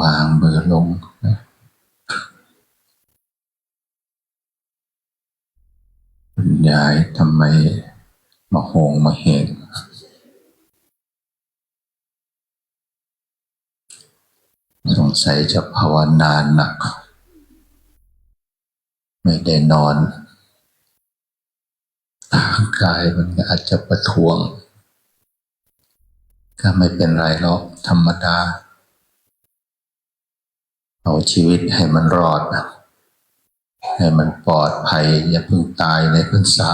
วางมือลงนะคุณยายทำไมมาโหงมาเหงสงสัยจะภาวนาหนัก ไม่ได้นอนร่างกายมันก็อาจจะประท้วง ก็ไม่เป็นไรหรอกธรรมดา เอาชีวิตให้มันรอด ให้มันปลอดภัย อย่าเพิ่งตายในพรรษา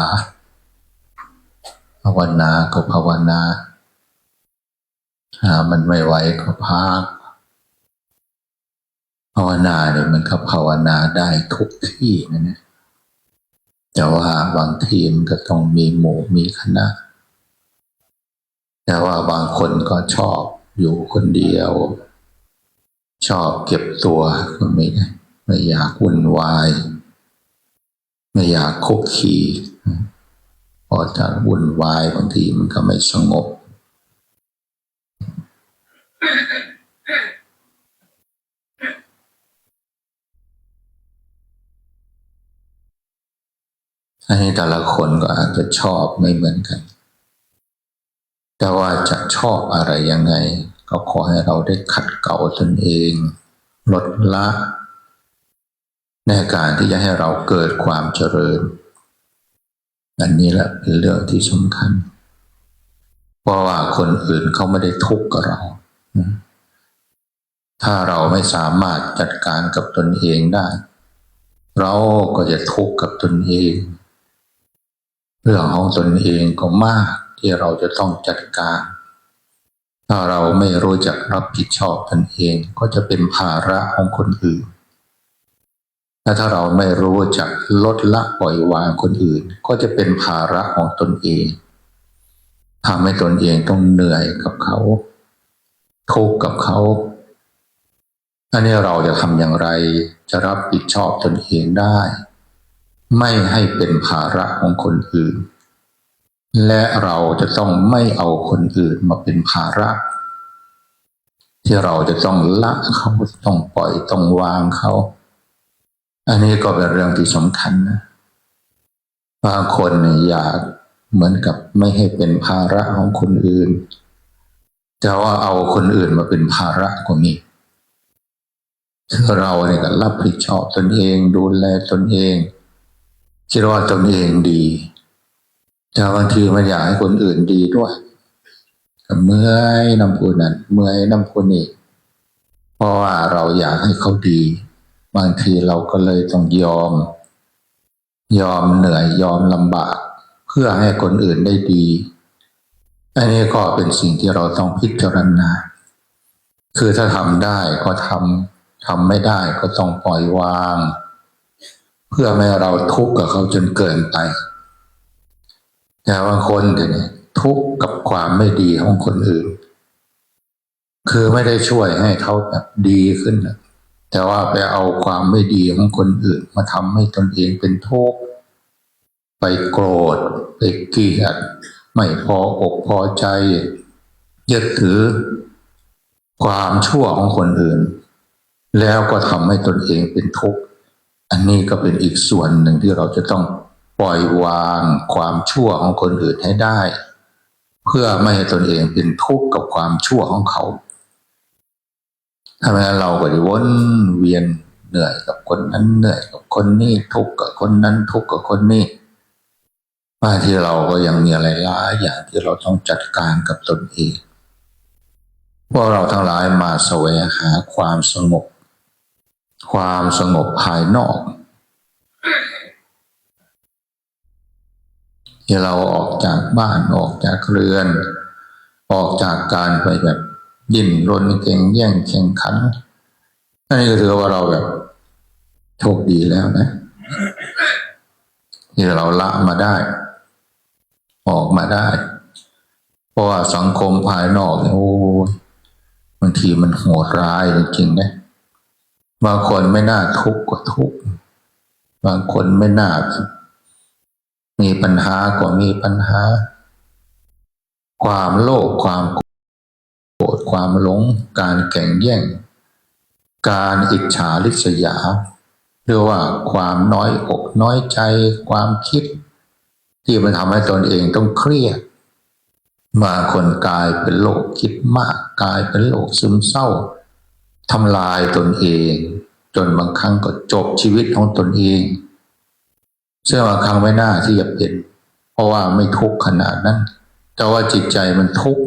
ภาวนาก็ภาวนาหามันไม่ไหวก็พักภาวนาเนี่ยมันก็ภาวนาได้ทุกที่นะเนี่ยแต่ว่าบางทีมันก็ต้องมีหมู่มีคณะ แต่ว่าบางคนก็ชอบอยู่คนเดียว ชอบเก็บตัวก็ไม่ได้ไม่อยากวุ่นวาย ไม่อยากคุกคีพอถ้าวุ่นวายบางทีมันก็ไม่สงบ ให้แต่ละคนก็อาจจะชอบไม่เหมือนกัน แต่ว่าจะชอบอะไรยังไง ก็ขอให้เราได้ขัดเกลาตนเอง ลดละในการที่จะให้เราเกิดความเจริญ อันนี้แหละเป็นเรื่องที่สำคัญ เพราะว่าคนอื่นเขาไม่ได้ทุกข์กับเรา ถ้าเราไม่สามารถจัดการกับตนเองได้ เราก็จะทุกข์กับตนเอง เรื่องของตนเองก็มากที่เราจะต้องจัดการ ถ้าเราไม่รู้จักรับผิดชอบตนเองก็จะเป็นภาระของคนอื่นและถ้าเราไม่รู้จักลดละปล่อยวางคนอื่น ก็จะเป็นภาระของตนเองทำให้ตนเองต้องเหนื่อยกับเขาทุกข์กับเขาอันนี้เราจะทำอย่างไรจะรับผิดชอบตนเองได้ ไม่ให้เป็นภาระของคนอื่น และเราจะต้องไม่เอาคนอื่นมาเป็นภาระ ที่เราจะต้องละเขาต้องปล่อยต้องวางเขา อันนี้ก็เป็นเรื่องที่สำคัญนะบางคนอยากเหมือนกับไม่ให้เป็นภาระของคนอื่น แต่ว่าเอาคนอื่นมาเป็นภาระก็มีคือเราเนี่ยก็รับผิดชอบตนเองดูแลตนเองคิดว่าตนเองดี แต่บางทีมันอยากให้คนอื่นดีด้วยเมื่อยน้ำพูนั้นเมื่อยน้ำพูนี่เพราะว่าเราอยากให้เขาดี บางทีเราก็เลยต้องยอม ยอมเหนื่อยยอมลำบาก เพื่อให้คนอื่นได้ดี อันนี้ก็เป็นสิ่งที่เราต้องพิจารณา คือถ้าทำได้ก็ทำทำไม่ได้ก็ต้องปล่อยวาง เพื่อไม่ให้เราทุกข์กับเขาจนเกินไป แต่บางคนเนี่ยทุกข์กับความไม่ดีของคนอื่น คือไม่ได้ช่วยให้เขาแบบดีขึ้นนะแต่ว่าไปเอาความไม่ดีของคนอื่น มาทำให้ตนเองเป็นทุกข์ไปโกรธ ไปเกลียดไม่พออกพอใจยึดถือ ความชั่วของคนอื่น แล้วก็ทำให้ตนเองเป็นทุกข์ อันนี้ก็เป็นอีกส่วนหนึ่งที่เราจะต้อง ปล่อยวางความชั่วของคนอื่นให้ได้ เพื่อไม่ให้ตนเองเป็นทุกข์กับความชั่วของเขาถ้าไมเราก็จะวนเวียนเหนื่อยกับคนนั้นเหนื่อยกับคนนี้ทุกข์กับคนนั้นทุกข์กับคนนี้บางที่เราก็ยังมีอะไรหลายอย่างที่เราต้องจัดการกับตนเองพวกเราทั้งหลายมาแสวงหาความสงบ ความสงบภายนอก ที่เราออกจากบ้านออกจากเรือน ออกจากการไปแบบยิ่นรนเก่งแย่งแข่งขันอันนี้ก็ถือว่าเราแบบโชคดีแล้วนะที่เราละมาได้ ออกมาได้ เพราะว่าสังคมภายนอกเนี่ยโอ้ยบางทีมันโหดร้ายจริงๆนะบางคนไม่น่าทุกข์ก็ทุกข์บางคนไม่น่า มีปัญหาก็มีปัญหา ความโลภความโกรธความหลง การแข่งแย่ง การอิจฉาริษยาหรือว่าความน้อยอกน้อยใจ ความคิด ที่มันทำให้ตนเองต้องเครียดมาคนกลายเป็นโรคคิดมากกลายเป็นโรคซึมเศร้าทำลายตนเอง จนบางครั้งก็จบชีวิตของตนเอง ซึ่งบางครั้งไม่น่าที่จะเป็น เพราะว่าไม่ทุกข์ขนาดนั้น แต่ว่าจิตใจมันทุกข์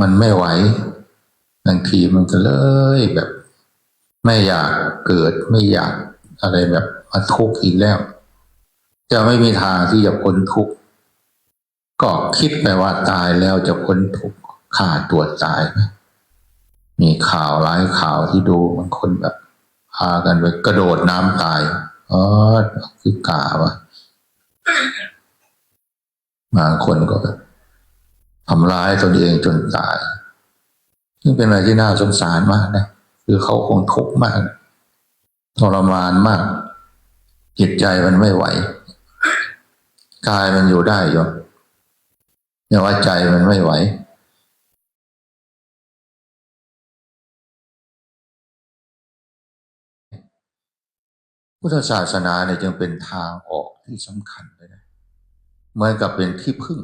มันไม่ไหวบางทีมันก็เลยแบบ ไม่อยากเกิดไม่อยากอะไรแบบมาทุกข์อีกแล้ว จะไม่มีทางที่จะพ้นทุกข์ก็คิดไปว่าตายแล้วจะพ้นทุกข์ฆ่าตัวตายไหมมีข่าวหลายข่าวที่ดูบางคนแบบพากันไปกระโดดน้ำตาย อ๋อคือกาวะบางคนก็ทำร้ายตนเองจนตายซึ่งเป็นอะไรที่น่าสงสารมากนะคือเขาคงทุกข์มากทรมานมาก จิตใจมันไม่ไหวกายมันอยู่ได้อยู่แต่ว่าใจมันไม่ไหว พุทธศาสนาเนี่ยจึงเป็นทางออกที่สำคัญเลยนะเหมือนกับเป็นที่พึ่ง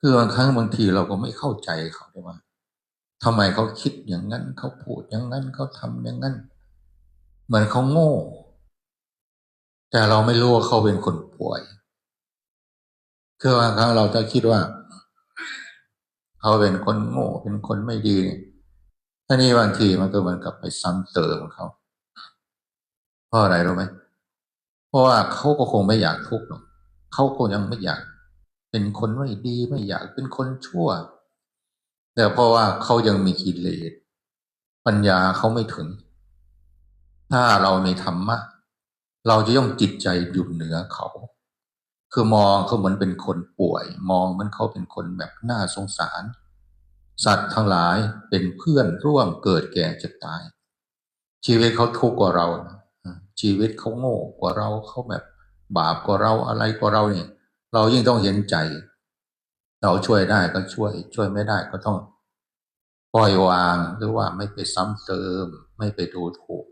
คือบางครั้งบางทีเราก็ไม่เข้าใจเขาได้ว่าทำไมเขาคิดอย่างนั้น เขาพูดอย่างนั้นเขาทำอย่างนั้นเหมือนเขาโง่ แต่เราไม่รู้ว่าเขาเป็นคนป่วย คือบางครั้งเราจะคิดว่า เขาเป็นคนโง่เป็นคนไม่ดีท่านี้บางทีมันก็เหมือนกับไปซ้ำเติมเขา ราะอะไรรู้ไหมเพราะว่าเขาก็คงไม่อยากทุกข์หรอกเขาคงยังไม่อยาก เป็นคนไม่ดีไม่อยากเป็นคนชั่ว แต่เพราะว่าเขายังมีกิเลสปัญญาเขาไม่ถึง ถ้าเรามีธรรมะเราจะย่อมจิตใจอยู่เหนือเขา คือมองเขาเหมือนเป็นคนป่วย มองเหมันเขาเป็นคนแบบน่าสงสาร สัตว์ทั้งหลายเป็นเพื่อนร่วมเกิดแก่เจ็บตาย ชีวิตเขาทุกข์กว่าเรานะ ชีวิตเขาโง่กว่าเราเขาแบบ บาปกว่าเราอะไรกว่าเราเนี่ย เรายิ่งต้องเห็นใจ เราช่วยได้ก็ช่วย ช่วยไม่ได้ก็ต้องปล่อยวางหรือว่าไม่ไปซ้ำเติม ไม่ไปดูถูก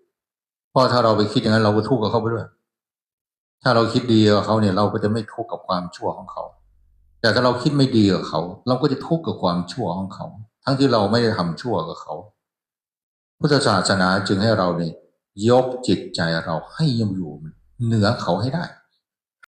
เพราะถ้าเราไปคิดอย่างนั้นเราก็ทุกข์กับเขาไปด้วย ถ้าเราคิดดีกับเขาเนี่ยเราก็จะไม่ทุกข์กับความชั่วของเขา แต่ถ้าเราคิดไม่ดีกับเขา เราก็จะทุกข์กับความชั่วของเขา ทั้งที่เราไม่ได้ทำชั่วกับเขา พุทธศาสนาจึงให้เราเนี่ย ยกจิตใจเราให้ยังอยู่เหนือเขาให้ได้